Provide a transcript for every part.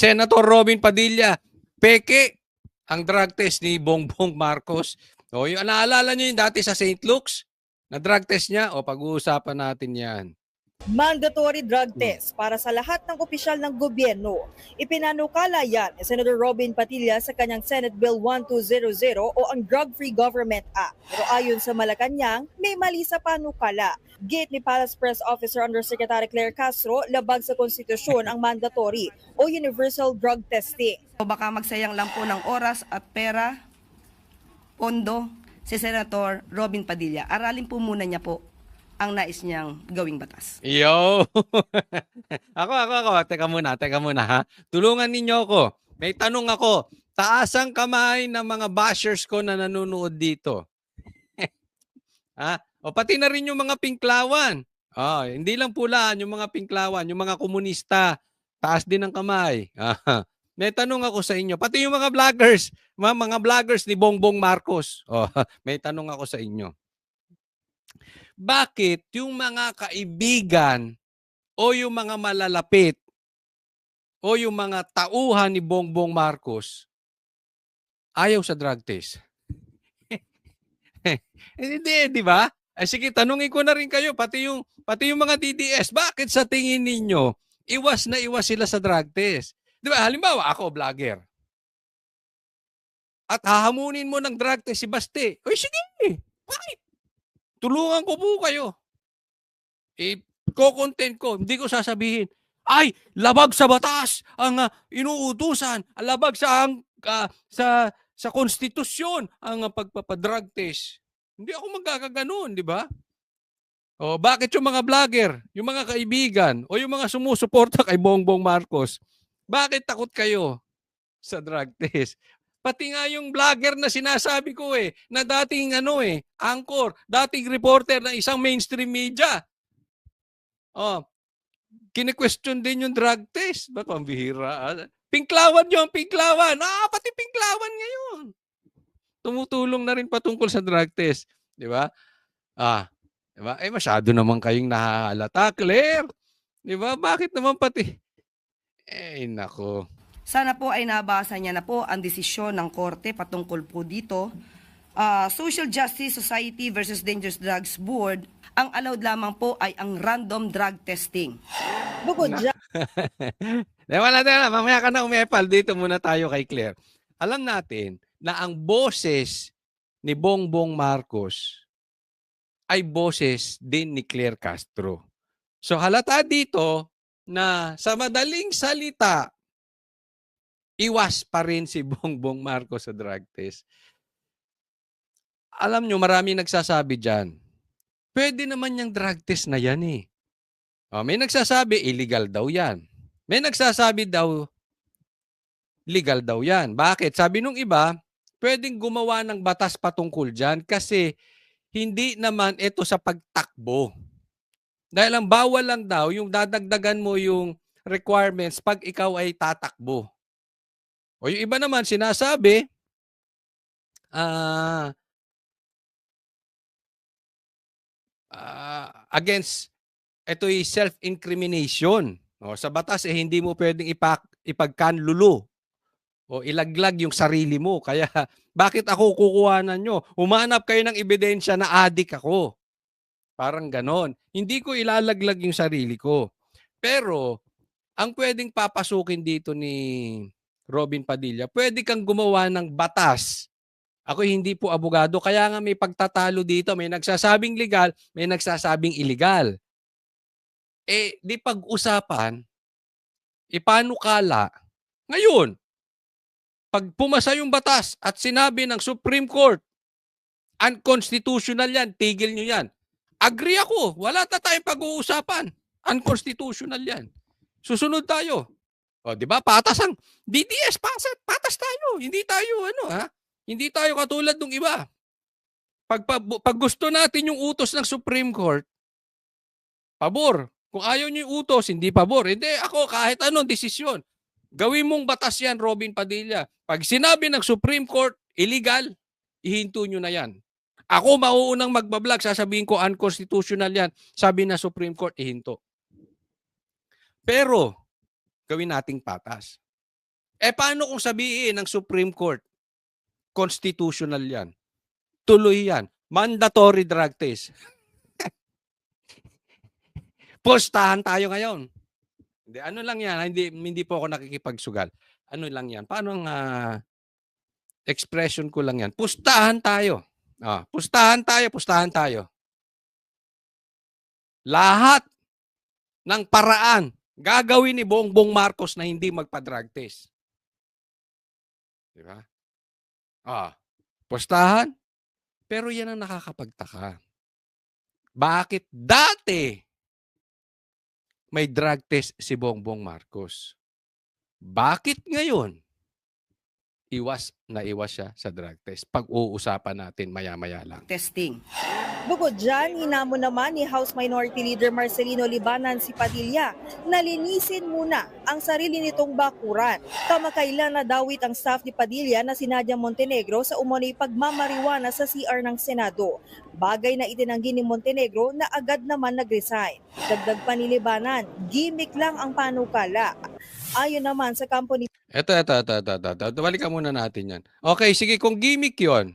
Senator Robin Padilla, peke ang drug test ni Bongbong Marcos. O, yung, naalala niyo yung dati sa St. Luke's? Na drug test niya? O, pag-uusapan natin yan. Mandatory drug test para sa lahat ng opisyal ng gobyerno. Ipinanukala yan ni Senator Robin Padilla sa kanyang Senate Bill 1200 o ang Drug-Free Government Act. Pero ayon sa Malacanang, may mali sa panukala. Gate ni Palace Press Officer Undersecretary Claire Castro, labag sa konstitusyon ang mandatory o universal drug testing. O baka magsayang lang po ng oras at pera, pondo, si Senator Robin Padilla. Aralin po muna niya po ang nais niyang gawing batas. Yo! ako, ako, ako. Teka muna, teka muna ha. Tulungan ninyo ako. May tanong ako. Taas ang kamay ng mga bashers ko na nanonood dito. ha? O pati na rin yung mga pinklawan. Oh, hindi lang pula, yung mga pinklawan, yung mga komunista. Taas din ang kamay. May tanong ako sa inyo. Pati yung mga vloggers, mga, mga vloggers ni Bongbong Marcos. Oh, may tanong ako sa inyo bakit yung mga kaibigan o yung mga malalapit o yung mga tauhan ni Bongbong Marcos ayaw sa drug test? Hindi, di ba? Ay sige, tanungin ko na rin kayo, pati yung, pati yung mga DDS, bakit sa tingin ninyo, iwas na iwas sila sa drug test? Di ba? Halimbawa, ako, vlogger. At hahamunin mo ng drug test si Baste. Oy, sige, bakit? Tulungan ko po kayo. Eh, ko-content ko. Hindi ko sasabihin, ay, labag sa batas ang uh, inuutusan, labag sa ang uh, sa sa konstitusyon ang uh, pagpapadrug test. Hindi ako magkakaganon, di ba? O bakit yung mga vlogger, yung mga kaibigan, o yung mga sumusuporta kay Bongbong Marcos, bakit takot kayo sa drug test? Pati nga yung vlogger na sinasabi ko eh, na dating ano eh, anchor, dating reporter ng isang mainstream media. Oh, kine-question din yung drug test. Ba't pambihira? Pinklawan yung pinklawan. Ah, pati pinklawan ngayon. Tumutulong na rin patungkol sa drug test. Di ba? Ah, di ba? Eh, masyado naman kayong nahahalata, Claire. Di ba? Bakit naman pati? Eh, nako. Sana po ay nabasa niya na po ang desisyon ng korte patungkol po dito. Uh, Social Justice Society versus Dangerous Drugs Board, ang allowed lamang po ay ang random drug testing. Bukod dyan, Wala na, mamaya ka na umepal. Dito muna tayo kay Claire. Alam natin na ang boses ni Bongbong Marcos ay boses din ni Claire Castro. So halata dito na sa madaling salita, iwas pa rin si Bongbong Marcos sa drug test. Alam nyo, marami nagsasabi dyan, pwede naman yung drug test na yan eh. Oh, may nagsasabi, illegal daw yan. May nagsasabi daw, legal daw yan. Bakit? Sabi nung iba, pwedeng gumawa ng batas patungkol dyan kasi hindi naman ito sa pagtakbo. Dahil ang bawal lang daw, yung dadagdagan mo yung requirements pag ikaw ay tatakbo. O yung iba naman sinasabi, ah, uh, against, ito ay self-incrimination. O, sa batas, eh, hindi mo pwedeng ipak, ipagkanlulo o ilaglag yung sarili mo. Kaya, bakit ako kukuhanan nyo? Humanap kayo ng ebidensya na adik ako. Parang ganon. Hindi ko ilalaglag yung sarili ko. Pero, ang pwedeng papasukin dito ni Robin Padilla, pwede kang gumawa ng batas. Ako hindi po abogado, kaya nga may pagtatalo dito. May nagsasabing legal, may nagsasabing illegal. Eh, di pag-usapan, ipanukala, ngayon, pag pumasa yung batas at sinabi ng Supreme Court, unconstitutional yan, tigil nyo yan. Agree ako, wala na tayong pag-uusapan. Unconstitutional yan. Susunod tayo. O, di ba? Patas ang DDS, patas, patas tayo. Hindi tayo ano, ha? Hindi tayo katulad ng iba. Pag, pag, pag gusto natin yung utos ng Supreme Court, pabor. Kung ayaw niyo yung utos, hindi pabor. Hindi, ako kahit anong desisyon. Gawin mong batas yan, Robin Padilla. Pag sinabi ng Supreme Court, illegal, ihinto nyo na yan. Ako mauunang magbablog, sasabihin ko unconstitutional yan. Sabi na Supreme Court, ihinto. Pero, gawin nating patas. Eh paano kung sabihin ng Supreme Court, constitutional yan, tuloy yan, mandatory drug test. Postahan tayo ngayon. Hindi, ano lang yan, hindi, hindi po ako nakikipagsugal. Ano lang yan, paano ang ah, expression ko lang yan. Pustahan tayo. Ah, pustahan tayo, pustahan tayo. Lahat ng paraan gagawin ni Bongbong Marcos na hindi magpa-drug test. Di ba? Ah, pustahan. Pero yan ang nakakapagtaka. Bakit dati may drug test si Bongbong Marcos? Bakit ngayon iwas na iwas siya sa drug test? Pag-uusapan natin maya-maya lang. testing. Bukod dyan, hinamon naman ni House Minority Leader Marcelino Libanan si Padilla na linisin muna ang sarili nitong bakuran. Kamakailan na dawit ang staff ni Padilla na si Nadia Montenegro sa umunay pagmamariwana sa CR ng Senado. Bagay na itinanggi ni Montenegro na agad naman nag-resign. Dagdag pa ni Libanan, gimmick lang ang panukala. Ayon naman sa kampo ni Eto, eto, eto, eto, eto, eto. Balikan muna natin yan. Okay, sige, kung gimmick yon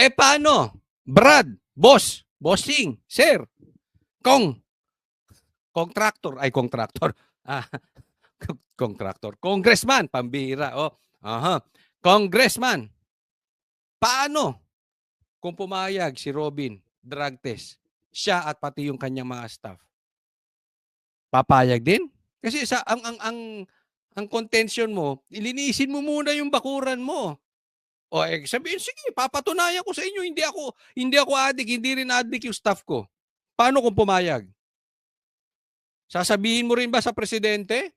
eh paano? Brad, boss, bossing, sir, kong, contractor, ay contractor, ah, contractor, congressman, pambira, oh, aha, congressman, paano kung pumayag si Robin, drug test, siya at pati yung kanyang mga staff? Papayag din? Kasi sa ang ang ang ang contention mo, ilinisin mo muna yung bakuran mo. O eh, sabihin, sige, papatunayan ko sa inyo, hindi ako, hindi ako adik, hindi rin adik yung staff ko. Paano kung pumayag? Sasabihin mo rin ba sa presidente?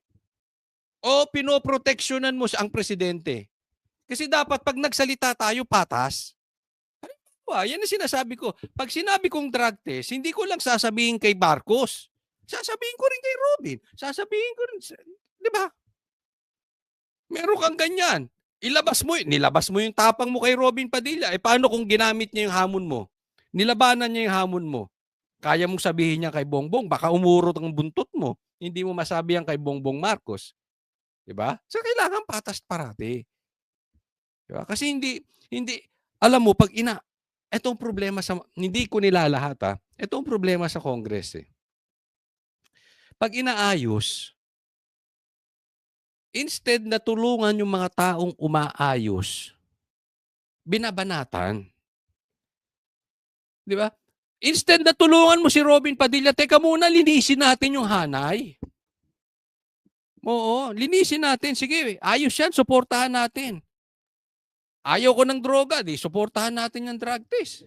O pinoproteksyonan mo ang presidente? Kasi dapat pag nagsalita tayo, patas. Halimbawa, yan ang sinasabi ko. Pag sinabi kong drug test, hindi ko lang sasabihin kay Marcos. Sasabihin ko rin kay Robin. Sasabihin ko rin, di ba? Meron kang ganyan. Ilabas mo, nilabas mo yung tapang mo kay Robin Padilla. Eh paano kung ginamit niya yung hamon mo? Nilabanan niya yung hamon mo. Kaya mong sabihin niya kay Bongbong, baka umurot ang buntot mo. Hindi mo masabi yan kay Bongbong Marcos. 'Di ba? So kailangan patas parati. 'Di ba? Kasi hindi hindi alam mo pag ina etong problema sa hindi ko nilalahat ha. Etong problema sa Congress eh. Pag inaayos, instead na tulungan yung mga taong umaayos, binabanatan. Di ba? Instead na tulungan mo si Robin Padilla, teka muna, linisin natin yung hanay. Oo, linisin natin. Sige, ayos yan, suportahan natin. Ayaw ko ng droga, di suportahan natin yung drug test.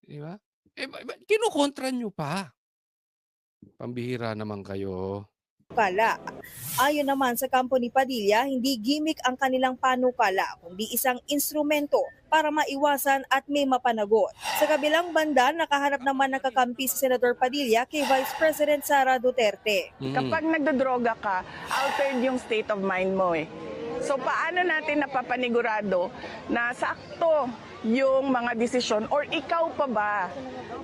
Di ba? Eh, kinukontra nyo pa. Pambihira naman kayo. panukala. Ayon naman sa kampo ni Padilla, hindi gimmick ang kanilang panukala, kundi isang instrumento para maiwasan at may mapanagot. Sa kabilang banda, nakaharap naman ng kakampi si Senator Padilla kay Vice President Sara Duterte. Mm. Kapag nagdodroga ka, altered yung state of mind mo eh. So paano natin napapanigurado na sakto yung mga desisyon or ikaw pa ba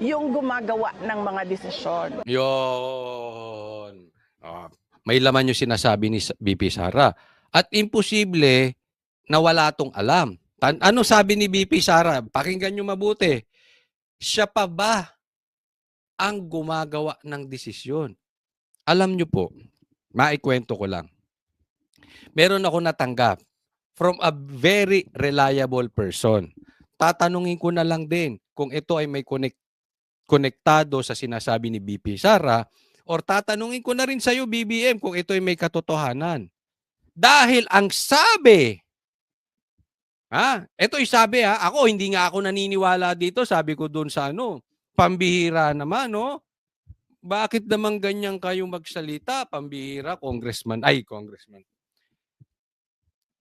yung gumagawa ng mga desisyon? Yon. Ah, may laman yung sinasabi ni BP Sara. At imposible na wala tong alam. Tan- ano sabi ni BP Sara? Pakinggan nyo mabuti. Siya pa ba ang gumagawa ng desisyon? Alam nyo po, maikwento ko lang. Meron ako natanggap from a very reliable person. Tatanungin ko na lang din kung ito ay may connect konektado sa sinasabi ni BP Sara or tatanungin ko na rin sa iyo BBM kung ito ay may katotohanan. Dahil ang sabi Ha? Ito yung sabi ha. Ako hindi nga ako naniniwala dito. Sabi ko doon sa ano, pambihira naman, no? Bakit naman ganyan kayo magsalita? Pambihira, congressman. Ay, congressman.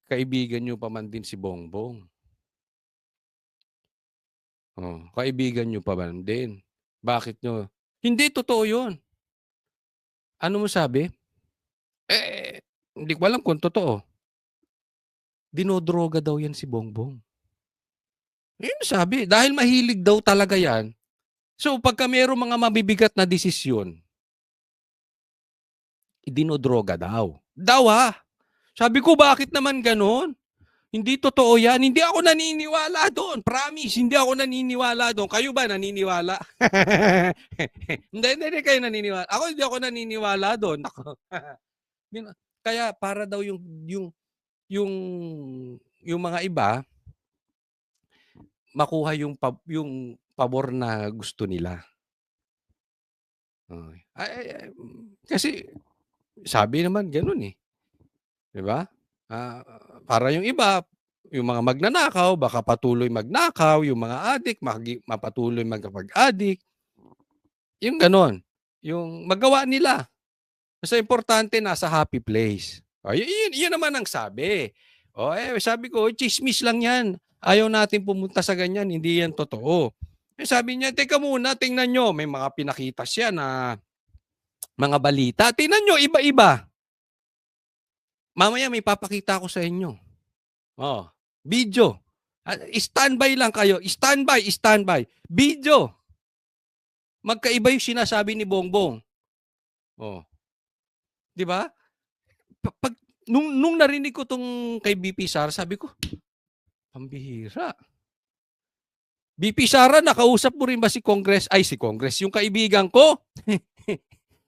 Kaibigan nyo pa man din si Bongbong. Oh, kaibigan nyo pa man din. Bakit nyo? Hindi totoo yun. Ano mo sabi? Eh, hindi ko alam kung totoo. Dinodroga daw yan si Bongbong. Yun sabi. Dahil mahilig daw talaga yan. So, pagka mayroong mga mabibigat na desisyon, dinodroga daw. Daw ha. Sabi ko, bakit naman ganon? Hindi totoo yan. Hindi ako naniniwala doon. Promise, hindi ako naniniwala doon. Kayo ba naniniwala? hindi, hindi, hindi kayo naniniwala. Ako hindi ako naniniwala doon. Kaya para daw yung yung yung yung mga iba makuha yung pa- yung pabor na gusto nila. Ay, ay, ay, kasi sabi naman ganoon eh. 'Di ba? Ah, para yung iba, yung mga magnanakaw, baka patuloy magnakaw, yung mga adik, magi- mapatuloy magkapag-adik. Yung ganon. Yung magawa nila. Basta importante, nasa happy place. O, yun, yun, yun naman ang sabi. O, eh, sabi ko, chismis lang yan. Ayaw natin pumunta sa ganyan, hindi yan totoo. Eh, sabi niya, teka muna, tingnan nyo. May mga pinakita siya na mga balita. Tingnan nyo, iba-iba. Mamaya may papakita ko sa inyo. Oh, video. Ah, Standby lang kayo. Standby, standby. Video. Magkaiba yung sinasabi ni Bongbong. Oh. 'Di ba? Pa- Pag nung nung narinig ko tong kay BP Sara, sabi ko, pambihira. BP Sara, nakausap mo rin ba si Congress? Ay, si Congress, yung kaibigan ko.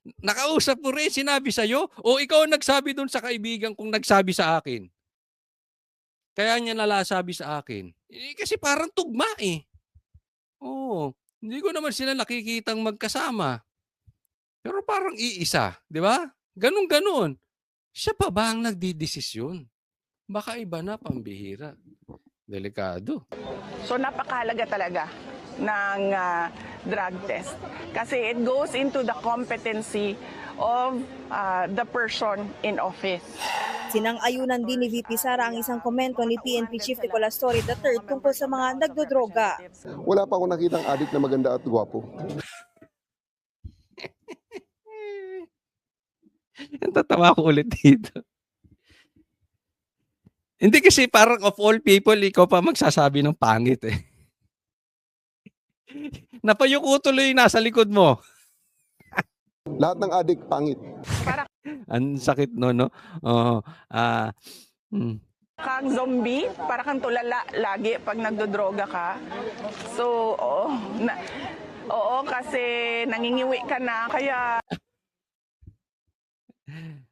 Nakausap mo rin, sinabi sa'yo? O ikaw ang nagsabi doon sa kaibigan kong nagsabi sa akin? Kaya niya nalasabi sa akin. Eh, kasi parang tugma eh. Oo. Hindi ko naman sila nakikitang magkasama. Pero parang iisa. Di ba? Ganon-ganon. Siya pa ba ang nagdidesisyon? Baka iba na pambihira. Delikado. So napakahalaga talaga ng ah, drug test kasi it goes into the competency of ah, the person in office. Sinang-ayunan din ni VP Sara ang isang komento ni PNP Chief Nicolas Torre III tungkol sa mga nagdodroga. Wala pa akong nakitang adik na maganda at gwapo. Tatawa ko ulit dito. Hindi kasi parang of all people, ikaw pa magsasabi ng pangit eh. Napayuko tuloy yung nasa likod mo. Lahat ng adik, pangit. Ang sakit no, no? Oo. ah mm. Kang zombie, para kang tulala lagi pag nagdodroga ka. So, oo, na, oo kasi nangingiwi ka na kaya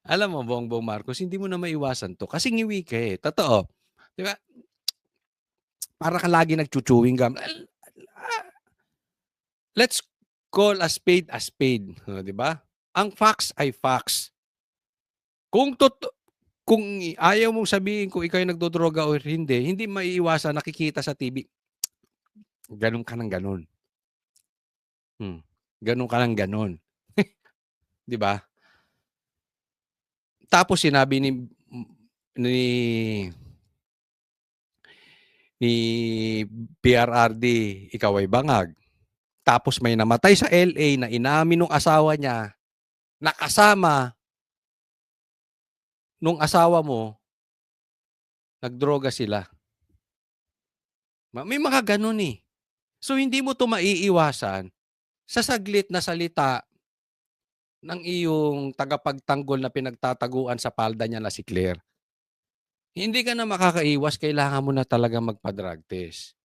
Alam mo, Bongbong Marcos, hindi mo na maiwasan to. Kasi ngiwi ka eh. Totoo. Di ba? Para ka lagi nagchuchewing gum. Let's call a spade a spade. Uh, di ba? Ang facts ay facts. Kung tot kung ayaw mong sabihin kung ikaw ay nagdodroga o hindi, hindi maiiwasan nakikita sa TV. Ganun ka ng ganun. Hmm. Ganun ka ng ganun. di ba? Tapos sinabi ni ni ni PRRD, ikaw ay bangag. Tapos may namatay sa LA na inamin ng asawa niya, nakasama nung asawa mo, nagdroga sila. Ma- May mga ganun eh. So hindi mo to maiiwasan sa saglit na salita ng iyong tagapagtanggol na pinagtataguan sa palda niya na si Claire. Hindi ka na makakaiwas, kailangan mo na talaga magpa-drug test.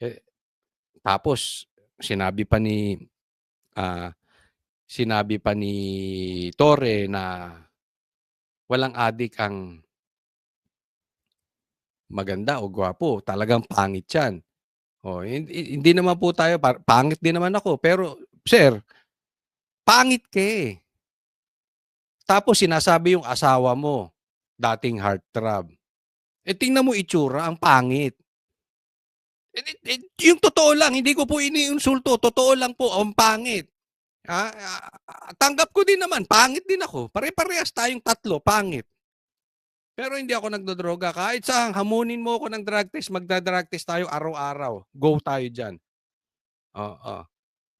Eh, tapos, sinabi pa ni ah, sinabi pa ni Torre na walang adik ang maganda o gwapo. Talagang pangit yan. Oh, hindi, hindi naman po tayo, pangit din naman ako. Pero, sir, pangit ka eh. Tapos sinasabi yung asawa mo, dating heartthrob. Eh tingnan mo itsura, ang pangit. Eh, yung totoo lang, hindi ko po iniinsulto, totoo lang po, ang pangit. Ah, ah, tanggap ko din naman, pangit din ako. Pare-parehas tayong tatlo, pangit. Pero hindi ako nagdodroga. Kahit saan, hamunin mo ako ng drug test, magda-drug test tayo araw-araw. Go tayo dyan. Oo.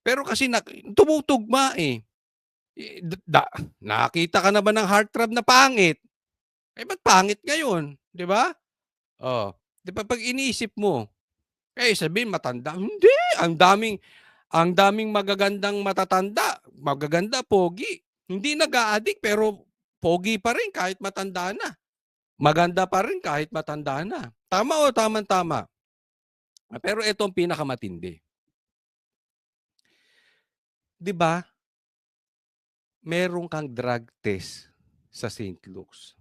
Pero kasi na, tumutugma eh. Da, nakakita ka na ba ng heartthrob na pangit? Eh, ba't pangit ngayon? Di ba? Oh. Di ba pag iniisip mo, eh, sabihin matanda. Hindi. Ang daming, ang daming magagandang matatanda. Magaganda, pogi. Hindi nag-a-addict, pero pogi pa rin kahit matanda na. maganda pa rin kahit matanda na. Tama o tama-tama. Pero ito ang pinakamatindi. 'Di ba? Meron kang drug test sa St. Luke's.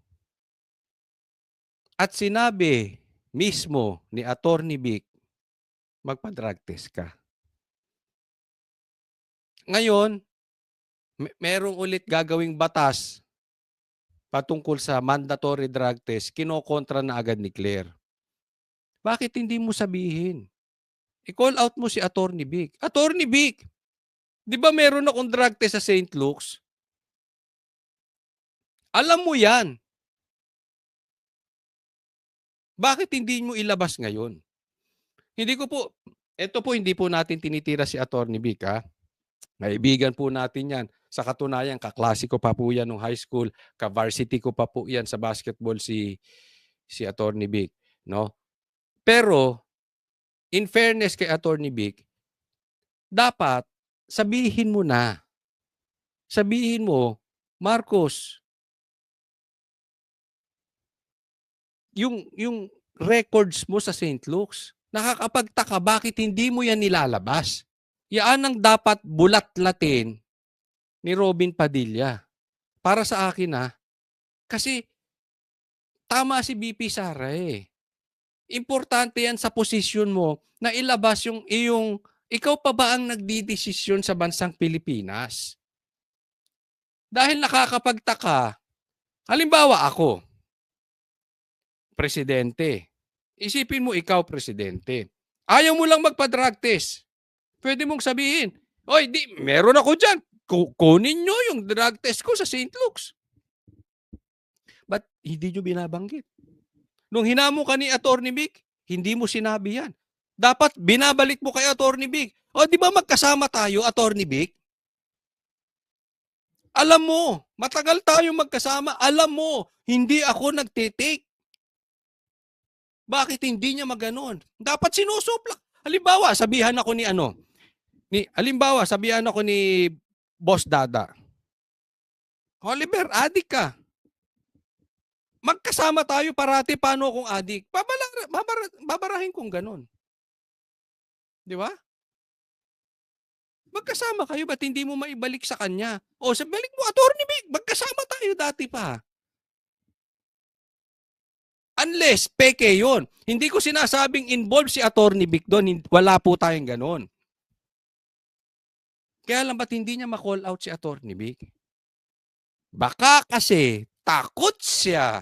At sinabi mismo ni Attorney Vic, magpa-drug test ka. Ngayon, me- merong ulit gagawing batas patungkol sa mandatory drug test, kinokontra na agad ni Claire. Bakit hindi mo sabihin? I-call out mo si Attorney Vic. Attorney Vic, di ba meron akong drug test sa St. Luke's? Alam mo yan. Bakit hindi mo ilabas ngayon? Hindi ko po, ito po hindi po natin tinitira si Attorney Vic ha. Kaibigan po natin yan. Sa katunayan, kaklasiko pa po yan nung high school, ka-varsity ko pa po yan sa basketball si si Attorney Vic, no? Pero in fairness kay Attorney Vic, dapat sabihin mo na. Sabihin mo, Marcos, yung yung records mo sa St. Luke's, nakakapagtaka bakit hindi mo yan nilalabas? Yan ang dapat bulat-latin ni Robin Padilla. Para sa akin ha. Kasi tama si BP Sara eh. Importante yan sa posisyon mo na ilabas yung iyong ikaw pa ba ang nagdidesisyon sa bansang Pilipinas? Dahil nakakapagtaka, halimbawa ako, presidente. Isipin mo ikaw, presidente. Ayaw mo lang magpa-drug test. Pwede mong sabihin, Oy, di, meron ako dyan. Ku- Kunin nyo yung drug test ko sa St. Luke's. But hindi nyo binabanggit. Nung hinamo ka ni Attorney Vic, hindi mo sinabi yan. Dapat binabalik mo kay Attorney Vic. O di ba magkasama tayo, Attorney Vic? Alam mo, matagal tayong magkasama. Alam mo, hindi ako nagtitake. Bakit hindi niya maganon? Dapat sinusuplak. Halimbawa, sabihan ako ni ano, ni halimbawa, sabihan ako ni Boss Dada. Oliver, adik ka. Magkasama tayo parati paano kung adik. Babalar, babar, babarahin kong ganon. Di ba? Magkasama kayo, ba't hindi mo maibalik sa kanya? O, sa mo, Attorney Big, magkasama tayo dati pa. Unless, peke yon. Hindi ko sinasabing involved si Attorney Vic doon. Wala po tayong ganon. Kaya lang ba't hindi niya ma-call out si Attorney Vic? Baka kasi takot siya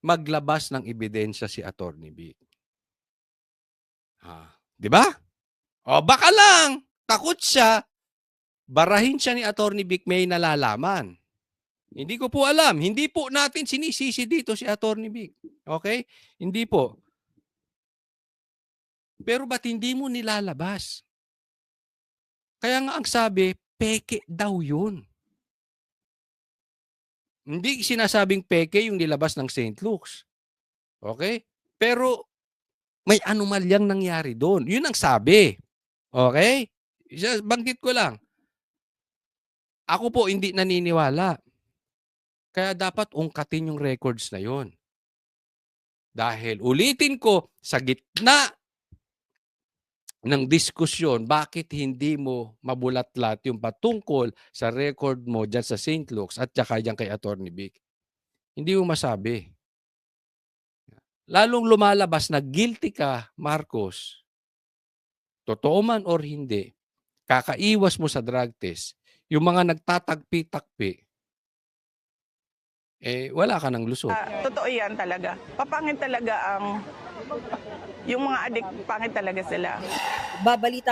maglabas ng ebidensya si Attorney Vic. Ha, 'di ba? O baka lang takot siya barahin siya ni Attorney Vic may nalalaman. Hindi ko po alam. Hindi po natin sinisisi dito si Attorney Vic. Okay? Hindi po. Pero ba't hindi mo nilalabas? Kaya nga ang sabi, peke daw yun. Hindi sinasabing peke yung nilabas ng St. Luke's. Okay? Pero may anomalyang nangyari doon. Yun ang sabi. Okay? Banggit ko lang. Ako po hindi naniniwala. Kaya dapat ungkatin yung records na yon. Dahil ulitin ko, sa gitna ng diskusyon, bakit hindi mo mabulatlat yung patungkol sa record mo dyan sa St. Luke's at saka dyan kay Attorney Vic? Hindi mo masabi. Lalong lumalabas na guilty ka, Marcos. Totoo man or hindi, kakaiwas mo sa drug test, yung mga nagtatagpi-takpi, eh wala ka ng lusot. Ah, totoo yan talaga. Papangit talaga ang... Yung mga adik, pangit talaga sila. Babalita